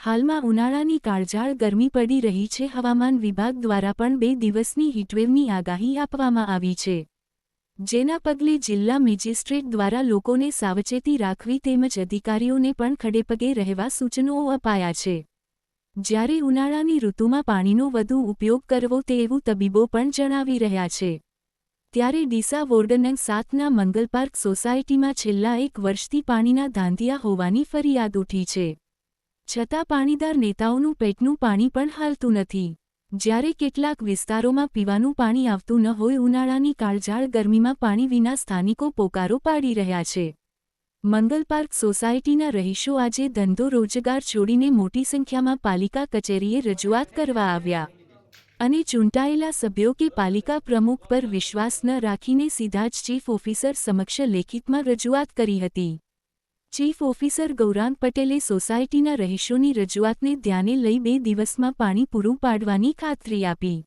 હાલમાં ઉનાળાની કાળઝાળ ગરમી પડી રહી છે. હવામાન વિભાગ દ્વારા પણ બે દિવસની હીટવેવની આગાહી આપવામાં આવી છે. જેના પગલે જિલ્લા મેજિસ્ટ્રેટ દ્વારા લોકોને સાવચેતી રાખવી તેમજ અધિકારીઓને પણ ખડેપગે રહેવા સૂચનો અપાયા છે. જ્યારે ઉનાળાની ઋતુમાં પાણીનો વધુ ઉપયોગ કરવો તે એવું તબીબો પણ જણાવી રહ્યા છે. ત્યારે ડીસા વોર્ડનંગ સાતના મંગલપાર્ક સોસાયટીમાં છેલ્લા એક વર્ષથી પાણીના ધાંધિયા હોવાની ફરિયાદ ઉઠી છે. છતાં પાણીદાર નેતાઓનું પેટનું પાણી પણ હાલતું નથી. જ્યારે કેટલાક વિસ્તારોમાં પીવાનું પાણી આવતું ન હોય ઉનાળાની કાળઝાળ ગરમીમાં પાણી વિના સ્થાનિકો પોકારો પાડી રહ્યા છે. મંગલ પાર્ક સોસાયટીના રહીશો આજે ધંધો રોજગાર છોડીને મોટી સંખ્યામાં પાલિકા કચેરીએ રજૂઆત કરવા આવ્યા. અને ચૂંટાયેલા સભ્યો કે પાલિકા પ્રમુખ પર વિશ્વાસ ન રાખીને સીધા જ ચીફ ઓફિસર સમક્ષ લેખિતમાં રજૂઆત કરી હતી. ચીફ ઓફિસર ગૌરાંગ પટેલે સોસાયટીના રહીશોની રજૂઆતને ધ્યાને લઈ બે દિવસમાં પાણી પૂરું પાડવાની ખાતરી આપી.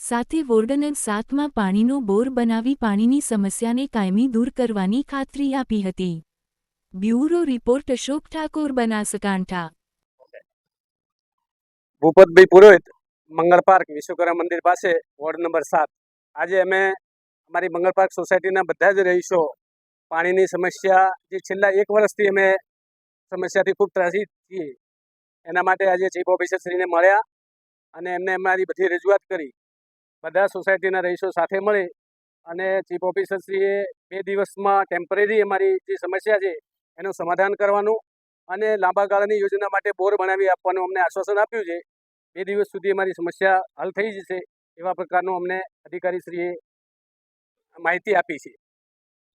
સાથે વોર્ડનર સાતમાં પાણીનો બોર બનાવી પાણીની સમસ્યાને કાયમી દૂર કરવાની ખાતરી આપી હતી. Bureau report Ashok Thakor, Banaskantha. Bhupatbhai Purohit, Mangal park, Vishwakarma મંદિર પાસે વોર્ડ નંબર સાત. આજે અમે અમારી મંગળ પાર્ક સોસાયટીના બધા જ રહીશો પાણીની સમસ્યા જે છેલ્લા એક વર્ષથી અમે સમસ્યાથી ખૂબ ત્રાસી છીએ. એના માટે આજે ચીફ ઓફિસરશ્રીને મળ્યા અને એમને અમારી બધી રજૂઆત કરી. બધા સોસાયટીના રહીશો સાથે મળી અને ચીફ ઓફિસરશ્રીએ બે દિવસમાં ટેમ્પરરી અમારી જે સમસ્યા છે એનું સમાધાન કરવાનું અને લાંબા ગાળાની યોજના માટે બોર બનાવી આપવાનું અમને આશ્વાસન આપ્યું છે. બે દિવસ સુધી અમારી સમસ્યા હલ થઈ જશે એવા પ્રકારનું અમને અધિકારીશ્રીએ માહિતી આપી છે.